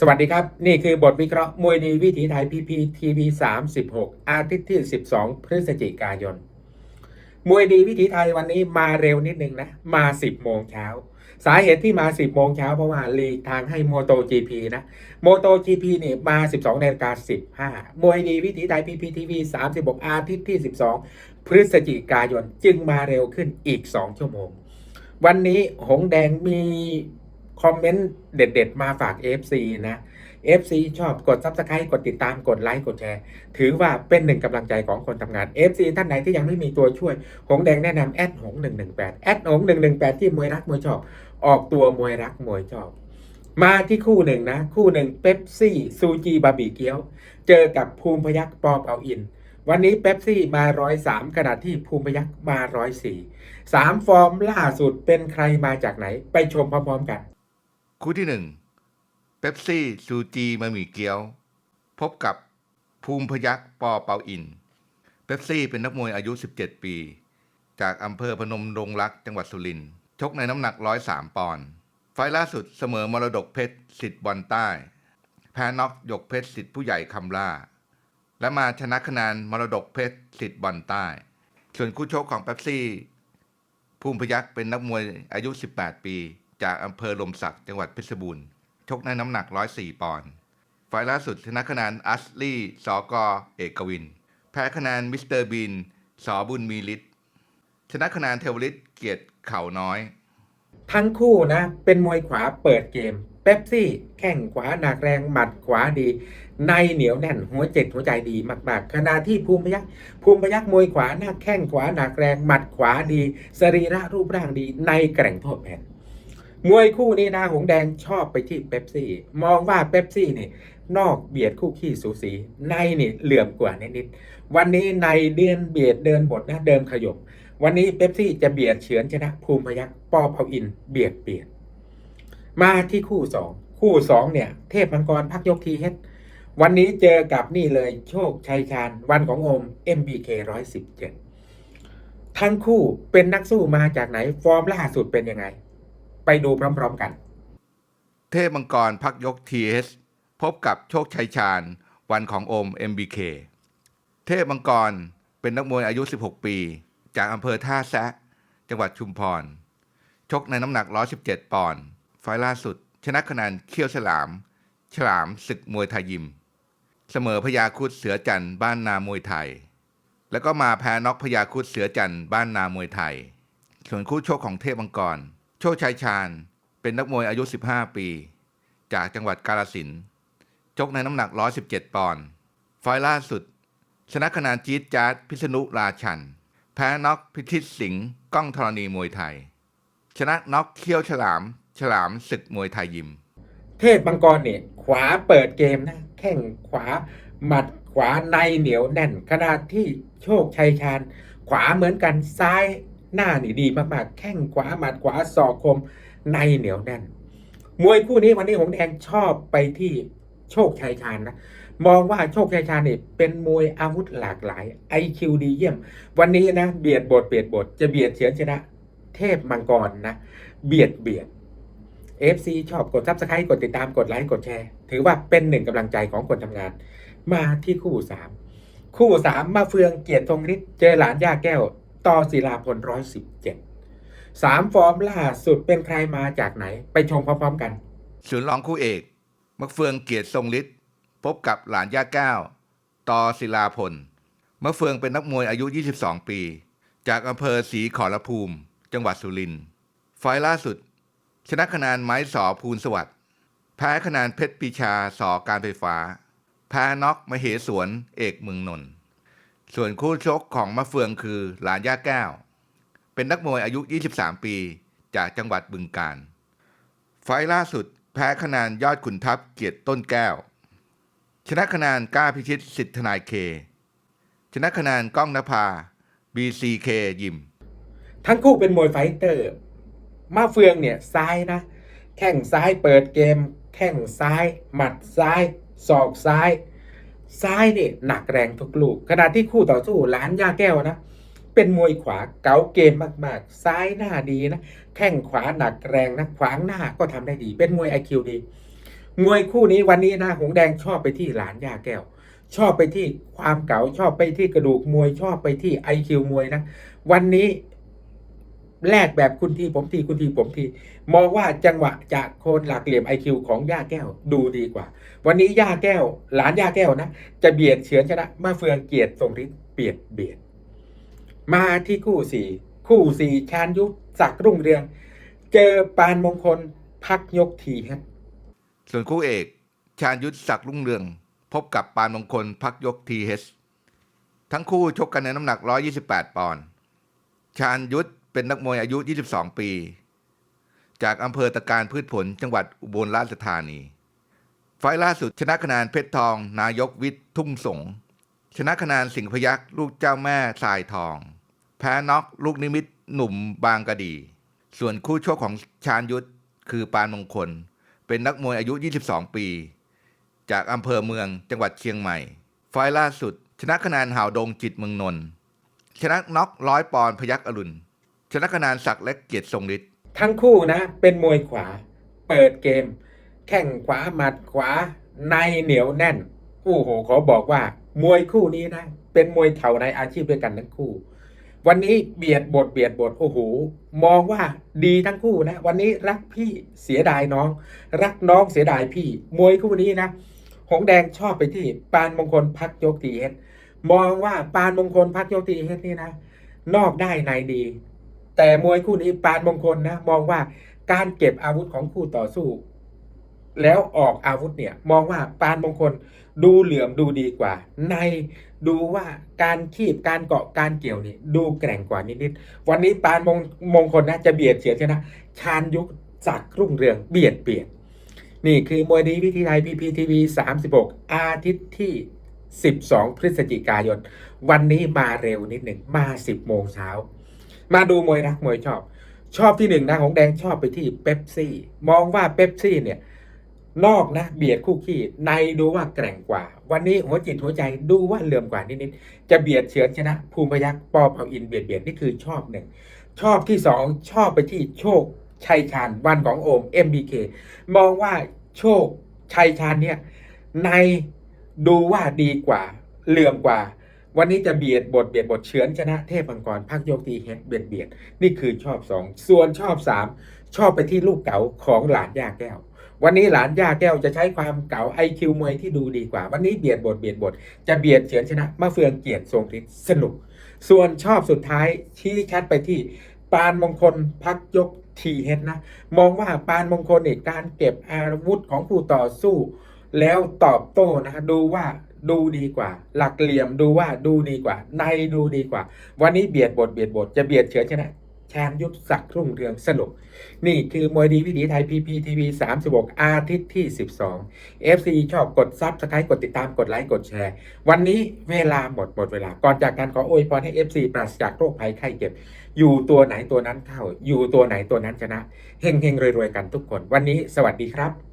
สวัสดีครับ นี่คือบทวิเคราะห์มวยดีวิถีไทยพีพีทีวีสามสิบหกอาทิตย์ที่สิบสองพฤศจิกายน มวยดีวิถีไทยวันนี้มาเร็วนิดนึงนะ มาสิบโมงเช้า สาเหตุที่มา10โมงเช้าเพราะว่าลีทางให้โมโต GP นะโมโต GP นี่มา12นาฬิกา15มวยดีวิถีไทย PPTV 36อาทิตย์ที่12พฤศจิกายนจึงมาเร็วขึ้นอีก2ชั่วโมง วันนี้หงแดงมี คอมเมนต์เด็ด ๆ มาฝาก FC นะ FC ชอบกด Subscribe กดติดตามกดไลค์กดแชร์ ถือว่าเป็นหนึ่งกำลังใจของคนทำงาน FC ท่านไหนที่ยังไม่มีตัวช่วย หงแดงแนะนำแอดหง118แอดหง118 ที่มวยรักมวยชอบ ออกตัวมวยรักมวยชอบ มาที่คู่หนึ่งนะ คู่หนึ่งเป๊ปซี่ซูจีบาบีเกียว เจอกับภูมิพยักปอเปาอินวันนี้เป๊ปซี่มาร้อยสามขณะที่ภูมิพยักมาร้อยสี่สามฟอร์มล่าสุดเป็นใครมาจากไหน ไปชมพร้อมๆกัน คู่ที่หนึ่งเป๊ปซี่ซูจีมะหมี่เกี๊ยว พบกับภูมิพยักปอเปาอิน เป๊ปซี่เป็นนักมวยอายุ 17 ปี จากอำเภอพนมดงรักจังหวัดสุรินทร์ชกในน้ำหนัก 103 ปอนด์ไฟล์ล่าสุดเสมอมรดกเพชรสิทธิ์บอลใต้ แพ้น็อกยกเพชรสิทธิ์ผู้ใหญ่คำล่า และมาชนะคะแนนมรดกเพชรสิทธิ์บอลใต้ ส่วนคู่ชกของเป๊ปซี่ ภูมิพยักเป็นนักมวยอายุ 18 ปี จากอำเภอลมศักดิ์จังหวัดเพชรบูรณ์ ชกในน้ำหนัก 104 ปอนด์ไฟล์ล่าสุดชนะคะแนนอัสลี่สอกอเอกวิน แพ้คะแนนมิสเตอร์บินสอบุญมีฤทธิ์ชนะคะแนนเทวลิตเกียรติเข่าน้อย ทั้งคู่นะ เป็นมวยขวาเปิดเกม เป๊ปซี่ แข้งขวาหนักแรงหมัดขวาดี ในเหนียวแน่นหัวเจ็ดหัวใจดีมากๆขณะที่ภูมิพยักภูมิพยักมวยขวาหน้าแข้งขวาหนักแรงหมัดขวาดี สรีระรูปร่างดี ในแกร่งโทษแผ่น มวยคู่นี้นะหงแดงชอบไปที่เป๊ปซี่ มองว่าเป๊ปซี่นี่นอกเบียดคู่ขี้สูสี ในนี่เหลื่อมกว่านิดๆวันนี้ในเดินเบียดเดินบทนะเดิมขยบ วันนี้เป๊ปซี่จะเบียดเฉือนชนะภูมิพยักปอเผาอินเบียดเบียด มาที่คู่สองคู่สองเนี่ย เทพมังกรพักยกทีเฮดวันนี้เจอกับนี่เลยโชคชัยชาญวันของโอม MBK 117 ทั้งคู่เป็นนักสู้มาจากไหนฟอร์มล่าสุดเป็นยังไง ไปดูพร้อมๆกัน เทพมังกรพักยก TS พบกับโชคชัยชาญ วันของโอม MBK เทพมังกรเป็นนักมวยอายุ 16 ปี จากอำเภอท่าแซะ จังหวัดชุมพร ชกในน้ำหนัก 117 ปอนด์ไฟล์ล่าสุด ชนะคะแนนเขี้ยวฉลาม ฉลามศึกมวยไทยยิม เสมอพญาคุดเสือจันทร์บ้านนามวยไทย แล้วก็มาแพ้น็อกพญาคุดเสือจันทร์บ้านนามวยไทย ส่วนคู่ชกของเทพมังกร โชคชัยชาญ เป็นนักมวยอายุ 15 ปี จากจังหวัดกาฬสินชกในน้ำหนัก 117 ปอนด์ไฟล์ล่าสุด ชนะคะแนนจี๊ดจ๊าดพิษณุราชัน แพ้น็อกพิทิตสิงห์ก้องธรณีมวยไทย ชนะน็อกเขี้ยวฉลาม ฉลามศึกมวยไทยยิม เทพมังกรเนี่ยขวาเปิดเกมนะแข้งขวาหมัดขวาในเหนียวแน่นขณะที่โชคชัยชาญ ขวาเหมือนกันซ้าย หน้านี่ดีมากๆ แข้งขวาหมัดขวาศอกคมในเหนียวแน่น มวยคู่นี้วันนี้หงแดงชอบไปที่โชคชัยชาญนะ มองว่าโชคชัยชาญเนี่ยเป็นมวยอาวุธหลากหลาย IQ ดีเยี่ยม วันนี้นะเบียดบทเบียดบทจะเบียดเฉือนชนะ เทพมังกรนะ เบียดเบียด FC ชอบกดซับสไครต์กดติดตามกดไลค์กดแชร์ ถือว่าเป็นหนึ่งกำลังใจของคนทำงาน มาที่คู่สามคู่สามมาเฟืองเกียรติธงฤทธิ์เจอหลานย่าแก้ว ต่อศิลาพลร้อยสิบเจ็ดสามฟอร์มล่าสุดเป็นใครมาจากไหน ไปชมพร้อมๆกัน ศูนย์รองคู่เอกมะเฟืองเกียรติทรงฤทธิ์พบกับหลานย่าก้วต่อศิลาพลมะเฟืองเป็นนักมวยอายุ 22 ปี จากอำเภอศรีขอรภูมิ จังหวัดสุรินทร์ไฟล์ล่าสุด ชนะคะแนนไม้สอภูลสวัสดิ์แพ้คะแนนเพชรปีชาสอการไฟฟ้าแพ้น็อกมเหสวนเอกเมืองนนท์ ส่วนคู่ชกของมะเฟืองคือหลานย่าแก้ว เป็นนักมวยอายุ 23 ปี จากจังหวัดบึงกาฬ ไฟล่าสุดแพ้คะแนนยอดขุนทัพเกียรติต้นแก้ว ชนะคะแนนก้าพิชิตสิทธนายเค ชนะคะแนนก้องนภา BCK ยิม ทั้งคู่เป็นมวยไฟเตอร์ มาเฟืองเนี่ยซ้ายนะ แข้งซ้ายเปิดเกม แข้งซ้าย หมัดซ้าย ศอกซ้าย ซ้ายเนี่ยหนักแรงทุกลูก ขณะที่คู่ต่อสู้หลานย่าแก้วนะ เป็นมวยขวาเก๋าเกมมากๆ ซ้ายหน้าดีนะ แข้งขวาหนักแรงนะ ขวางหน้าก็ทำได้ดี เป็นมวยไอคิวดี มวยคู่นี้วันนี้นะหงแดงชอบไปที่หลานย่าแก้ว ชอบไปที่ความเก๋าชอบไปที่กระดูกมวยชอบไปที่ไอคิวมวยนะ วันนี้ แลกแบบคุณทีผมทีคุณทีผมที มองว่าจังหวะจากโคนหลักเหลี่ยมไอคิวของย่าแก้วดูดีกว่า วันนี้ย่าแก้ว หลานย่าแก้วนะ จะเบียดเฉือนชนะมาเฟืองเกียรติทรงฤทธิ์เบียดเบียด มาที่คู่สี่คู่สี่ชาญยุทธศักดิ์รุ่งเรือง เจอปานมงคลพักยกทีครับส่วนคู่เอก ชาญยุทธศักดิ์รุ่งเรือง พบกับปานมงคลพักยกทีเฮทั้งคู่ชกกันในน้ำหนัก 128 ปอนด์ชาญยุทธ เป็นนักมวยอายุ 22 ปี จากอำเภอตะการพืชผลจังหวัดอุบลราชธานี ไฟล์ล่าสุดชนะคะแนนเพชรทอง นายกวิทย์ทุ่งสง ชนะคะแนนสิงห์พยักลูกเจ้าแม่ทรายทอง แพ้น็อกลูกนิมิตหนุ่มบางกะดี ส่วนคู่ชกของชาญยุทธคือปานมงคล เป็นนักมวยอายุ 22 ปี จากอำเภอเมืองจังหวัดเชียงใหม่ ไฟล์ล่าสุด ชนะคะแนนหาวดงจิตเมืองนนท์ชนะน็อกร้อยปอนพยักอรุณ ชนะคะแนนศักดิ์เล็กเกียรติทรงฤทธิ์ทั้งคู่นะเป็นมวยขวา เปิดเกม แข้งขวาหมัดขวา ในเหนียวแน่นโอ้โหขอบอกว่ามวยคู่นี้นะ เป็นมวยเข่าในอาชีพด้วยกันทั้งคู่ วันนี้เบียดบทเบียดบทโอ้โหมองว่าดีทั้งคู่นะ วันนี้รักพี่เสียดายน้อง รักน้องเสียดายพี่ มวยคู่นี้นะหงแดงชอบไปที่ปานมงคลพักยกตีเอสมองว่าปานมงคลพักยกตีเอสนี่นะ นอกได้ในดี แต่มวยคู่นี้ปานมงคลนะมองว่าการเก็บอาวุธของคู่ต่อสู้ แล้วออกอาวุธเนี่ย มองว่าปานมงคลดูเหลื่อมดูดีกว่า ในดูว่าการคีบการเกาะการเกี่ยวนี่ดูแกร่งกว่านิดๆวันนี้ปานมงมงคลนะจะเบียดเฉียดชนะชาญยุทธศักรุ่งเรืองเบียดเบียดนี่คือมวยดีวิธีไทยพีพีทีวี36อาทิตย์ที่ 12 พฤศจิกายน วันนี้มาเร็วนิดหนึ่งมา 10 โมงเช้า มาดูมวยรักมวยชอบ ชอบที่หนึ่งนะของแดงชอบไปที่เป๊ปซี่มองว่าเป๊ปซี่เนี่ยนอกนะเบียดคู่ขี้ในดูว่าแกร่งกว่า วันนี้หัวจิตหัวใจดูว่าเหลื่อมกว่านิดๆจะเบียดเฉือนชนะ ภูมิพยักษ์ปอเผาอินเบียดเบียดนี่คือชอบหนึ่งชอบที่สองชอบไปที่โชคชัยชาญวันของโอม MBK มองว่าโชคชัยชาญเนี่ยในดูว่าดีกว่าเหลื่อมกว่า วันนี้จะเบียดบทเบียดบทเฉือนชนะเทพมังกรพักยกตีเฮดเบียดเบียดนี่คือชอบสองส่วนชอบสามชอบไปที่ลูกเก๋าของหลานย่าแก้ว วันนี้หลานย่าแก้วจะใช้ความเก๋าไอคิวมวยที่ดูดีกว่า วันนี้เบียดบทเบียดบท จะเบียดเฉือนชนะมาเฟืองเกียรติทรงฤทธิ์สนุก ส่วนชอบสุดท้ายชี้ชัดไปที่ปานมงคลพักยกทีเฮดนะมองว่าปานมงคลเนี่ยการเก็บอาวุธของคู่ต่อสู้ แล้วตอบโต้นะดูว่า ดูดีกว่า หลักเหลี่ยมดูว่าดูดีกว่า ในดูดีกว่า วันนี้เบียดบทเบียดบทจะเบียดเฉือนชนะแชมป์ยุทธศักดิ์รุ่งเรืองสนุกนี่คือมวยดีวิถีไทย PPTV 36อาทิตย์ที่12 FC ชอบกดซับสไครต์กดติดตามกดไลค์กดแชร์ วันนี้เวลาหมดหมดเวลา ก่อนจากการขออวยพรให้ FC ปราศจากโรคภัยไข้เจ็บ อยู่ตัวไหนตัวนั้นเข้า อยู่ตัวไหนตัวนั้นชนะเฮงเฮงรวยๆกันทุกคน วันนี้สวัสดีครับ